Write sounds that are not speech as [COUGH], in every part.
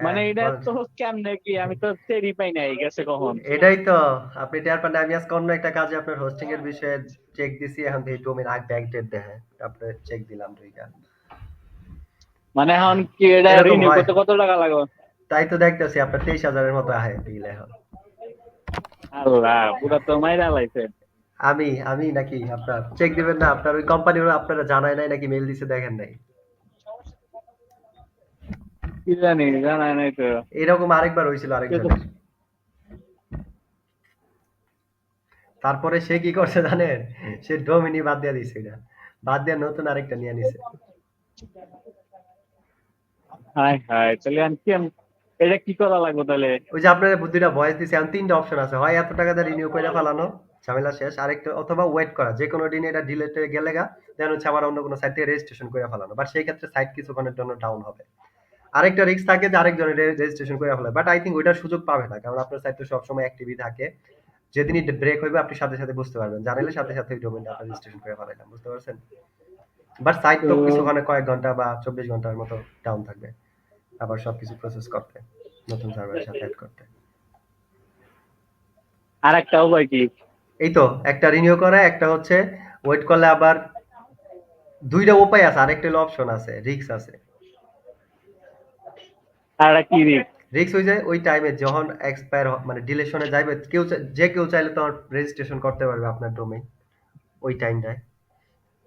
মানে হ্যাঁ, এটা তো কেমনে কি আমি তো টেরই পাই নাই গেছে কখন? এটাই তো আপনি টের পান আমি আজকে অন্য একটা কাজে আপনার হোস্টিং এর বিষয়ে চেক দিছি। এখন এই ডোমেন আগ ব্যাক ডেট দেখে আপনি চেক দিলাম দুইটা মানে এখন কি এটা রিনিউ করতে কত টাকা লাগবে? তাই তো দেখতেছি আপনার তেইশ হাজারের মতো আহে বিল এখন। আল্লাহ পুরা তো মাইরা লাইছে। আমি আমি নাকি আপনার? চেক দিবেন না আপনার ওই কোম্পানির আপনারা জানায় নাই নাকি মেল দিছে দেখেন নাই? জানি জানা নাই তো। এরকম আরেকবার হয়েছিল আরেকজনের। তারপরে সে কি করছে জানেন? সে ডোমিনি বাদ দিয়ে দিছে এটা। বাদ দিয়ে নতুন আরেকটা নিয়ে নিছে। হাই হাই তাহলে আমি কি এটা কি করা লাগবে তাহলে? ওই যে আপনার বুদ্ধিটা ভয়েস দিছে এখন তিনটা অপশন আছে। হয় এত টাকা দিয়ে রিনিউ করে ফেলানো ঝামেলা শেষ। আরেকটা অথবা ওয়েট করা যে কোনো দিন এটা ডিলেট হয়ে গেলে গা দেন হচ্ছে আবার অন্য কোনো সাইট থেকে রেজিস্ট্রেশন করে ফেলানো। বাট সেই ক্ষেত্রে সাইট কিছুক্ষণের জন্য ডাউন হবে। আরেকটা রিস্ক থাকে যে আরেকজনের রেজিস্ট্রেশন করে ফেলে। বাট আই থিঙ্ক ওইটার সুযোগ পাবে না কারণ আপনার সাইট তো সবসময় অ্যাক্টিভই থাকে। যেদিনই ব্রেক হইবে আপনি সাথে সাথে বুঝতে পারবেন। জানালে সাথে সাথে ওই ডোমেনটা আপনার রেজিস্ট্রেশন করে ফেলাইলাম বুঝতে পারছেন? বাট সাইট তো তো- কিছুক্ষণে কয়েক ঘণ্টা বা চব্বিশ ঘণ্টার মতো ডাউন থাকবে। আবার সবকিছু প্রসেস করতে নতুন সার্ভারের সাথে অ্যাড করতে। আর একটা উপায় কি? এই তো একটা রিনিউ করে একটা হচ্ছে ওয়েট করলে আবার দুইটা উপায় আছে আরেকটা হলো অপশন আছে রিক্স আছে। আর কি রিক রিক্স হয়ে যায় ওই টাইমে যখন এক্সপায়ার মানে ডিলেশনে যাইবে কেউ যে কেউ চাইলে তোমার রেজিস্ট্রেশন করতে পারবে আপনার ডোমেইন ওই টাইমটায়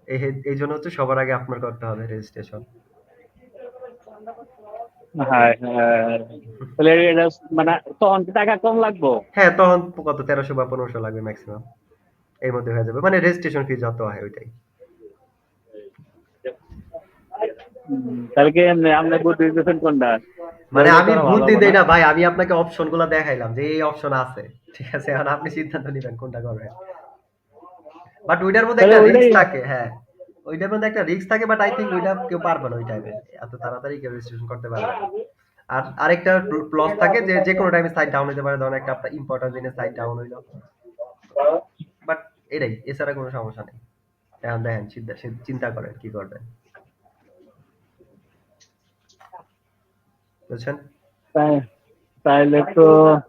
এই এই জন্য হচ্ছে সবার আগে আপনার করতে হবে রেজিস্ট্রেশন হ্যাঁ হ্যাঁ। তাহলে এটা মানে তখন টাকা কম লাগবো? হ্যাঁ তখন কত? তেরোশো বা পনেরোশো লাগবে ম্যাক্সিমাম এর মধ্যে হয়ে যাবে। মানে রেজিস্ট্রেশন ফি যত হয় ওইটাই। তাহলে আপনি দিতেছেন কোনটা? মানে আমি তো ভালো বুদ্ধি হবে না। ভাই আমি আপনাকে অপশনগুলো দেখাইলাম যে এই অপশন আছে। ঠিক আছে এখন আপনি সিদ্ধান্ত নেবেন কোনটা করবেন। বাট ওইটার মধ্যে একটা রিস্ক থাকে হ্যাঁ। ওইটার মধ্যে একটা রিস্ক থাকে বাট আই থিঙ্ক ওইটা কেউ পারবে না ওই টাইমে এত তাড়াতাড়ি কেউ রেজিস্ট্রেশন করতে পারবে না। আর আরেকটা প্লাস থাকে যে যে কোনো টাইমে সাইট ডাউন হতে পারে ধরেন একটা আপনার ইম্পর্টেন্ট দিনে সাইট ডাউন হইল। বাট এটাই এছাড়া কোনো সমস্যা নেই। এখন দেখেন চিন্তা চিন্তা করেন কি করবেন। বুঝছেন? তাই- তাইলে তো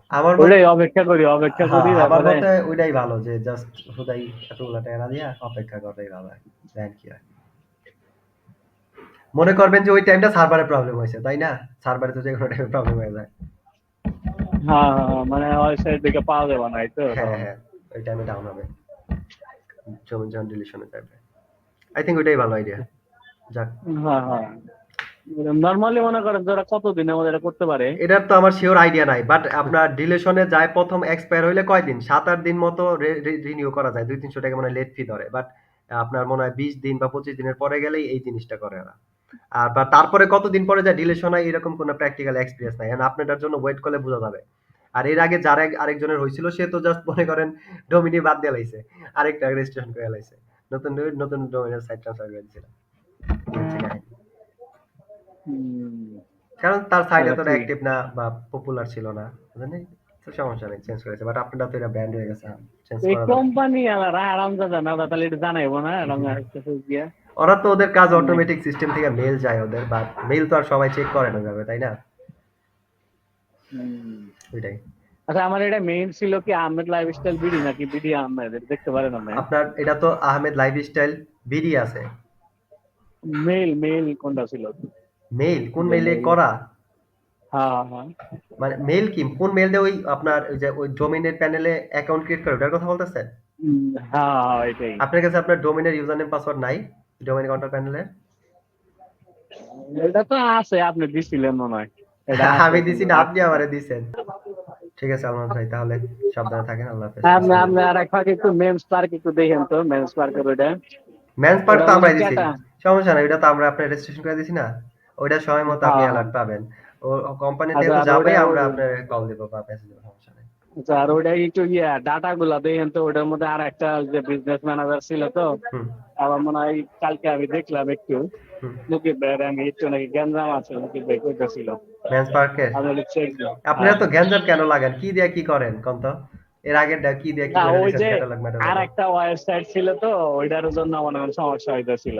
আমার ওটাই অপেক্ষা করি অপেক্ষা করি হ্যাঁ, আমার মতে ওইটাই ভালো যে জাস্ট হুদাই এতগুলো টাকা দিয়া অপেক্ষা করাই ভালো হয় দেখেন কি মনে করবেন যে ওই টাইমটা সার্ভারে প্রবলেম হয়েছে তাই না? সার্ভারে তো যে কোনো টাইমে প্রবলেম হয়ে যায়। হ্যাঁ হ্যাঁ, মানে ওয়েবসাইট থেকে পাওয়া যাবে না তো? হ্যাঁ হ্যাঁ ওই টাইমে ডাউন হবে। যখন যখন ডিলিশনে যাবে। আই থিঙ্ক ওইটাই ভালো আইডিয়া যাক। হ্যাঁ হ্যাঁ। নর্মালি মনে করেন যারা করতে পারে? তো আমার শিওর আইডিয়া নাই বাট আপনার ডিলেশনে যায় প্রথম এক্সপায়ার হইলে কয়দিন? সাত, আট দিন মতো রিনিউ করা যায়, দুই, তিনশো টাকা মানে লেট ফি ধরে বাট আপনার মনে হয় বিশ দিন বা পঁচিশ দিনের পরে গেলেই এই জিনিসটা করে ওরা। আর বা তারপরে কতদিন পরে যায় ডিলেশন হয় এরকম কোনো প্র্যাকটিক্যাল এক্সপিরিয়েন্স নাই এখন আপনার জন্য ওয়েট করলে বোঝা যাবে। আর এর আগে যার আরেকজনের হয়েছিল, সে তো জাস্ট মনে করেন ডোমিনি বাদ দিয়ে লাইছে, আরেকটা রেজিস্ট্রেশন করে লাইছে। নতুন নতুন ডোমিনের সাইট ট্রান্সফার করে দিয়েছিল কারণ তার সাইট এতটা অ্যাক্টিভ না বা পপুলার ছিল না বুঝলেন তো সমস্যা নেই চেঞ্জ করেছে। বাট আপনারা তো এটা ব্র্যান্ড হয়ে গেছে চেঞ্জ এই। কোম্পানি আরাম দাদা না ওরা তাহলে এটা জানাইবো না আরাম গিয়া। ওরা তো ওদের কাজ অটোমেটিক সিস্টেম থেকে মেল যায় ওদের বাট মেল তো আর সবাই চেক করে না যাবে তাই না? হুম। ওইটাই। আচ্ছা আমার এটা মেইন ছিল কি আহমেদ লাইফস্টাইল বিডি নাকি বিডি আহমেদ দেখতে পারেন আপনি। আপনার এটা তো আহমেদ লাইফস্টাইল বিডি আছে। মেইল মেইল কোনটা ছিল? মেইল কোন মেইলে করা? হ্যাঁ হ্যাঁ। মানে মেইল কি? কোন মেইল দিয়ে ওই আপনার ওই যে ওই ডোমেইনের প্যানেলে অ্যাকাউন্ট ক্রিয়েট করে? ওটার কথা বলতেছেন? হ্যাঁ আপনার কাছে আপনার ডোমেইনের ইউজার নেম পাসওয়ার্ড নাই ডোমেইন কাউন্টার প্যানেলে এটা তো আছে আপনি দিছিলেন মনে হয়। [LAUGHS] আমি দিছি না আপনি আমারে দিছেন। ঠিক আছে আলমান ভাই তাহলে সাবধানে থাকেন আল্লাহ হাফেজ। আপনি আপনি আর এক ফাঁকে একটু মেমস পার্ক একটু দেখেন তো মেমস পার্কের ওইটা। ম্যান পার্ট তো ওটা আমরাই দিছি। সমস্যা নাই ওটা তো আমরা আপনার রেজিস্ট্রেশন করে দিছি না। ওইটা সময় মতো আপনি হ্যাঁ। অ্যালার্ট পাবেন। ও কোম্পানি থেকে যাবে আমরা আপনার কল দেব বা মেসেজ সমস্যা নাই। আচ্ছা, ওইটা একটু ইয়ে ডাটা গুলা দেখেন তো ওটার মধ্যে আর একটা যে বিজনেস ম্যানেজার ছিল তো আমার মনে হয় কালকে আমি দেখলাম একটু। মুকিব ভাইয়ের আমি একটু নাকি গ্যাঞ্জাম আছে মুকিব ভাই কইতেছিল। ম্যান পার্কে আপনারা তো গ্যাঞ্জাম কেন লাগান? কি দিয়া কি করেন কোন তো? এর আগেরটা কি দিয়ে কি না, ওই যে আর একটা ওয়েবসাইট ছিল তো ওইটার জন্য হয় সমস্যা হইতেছিল।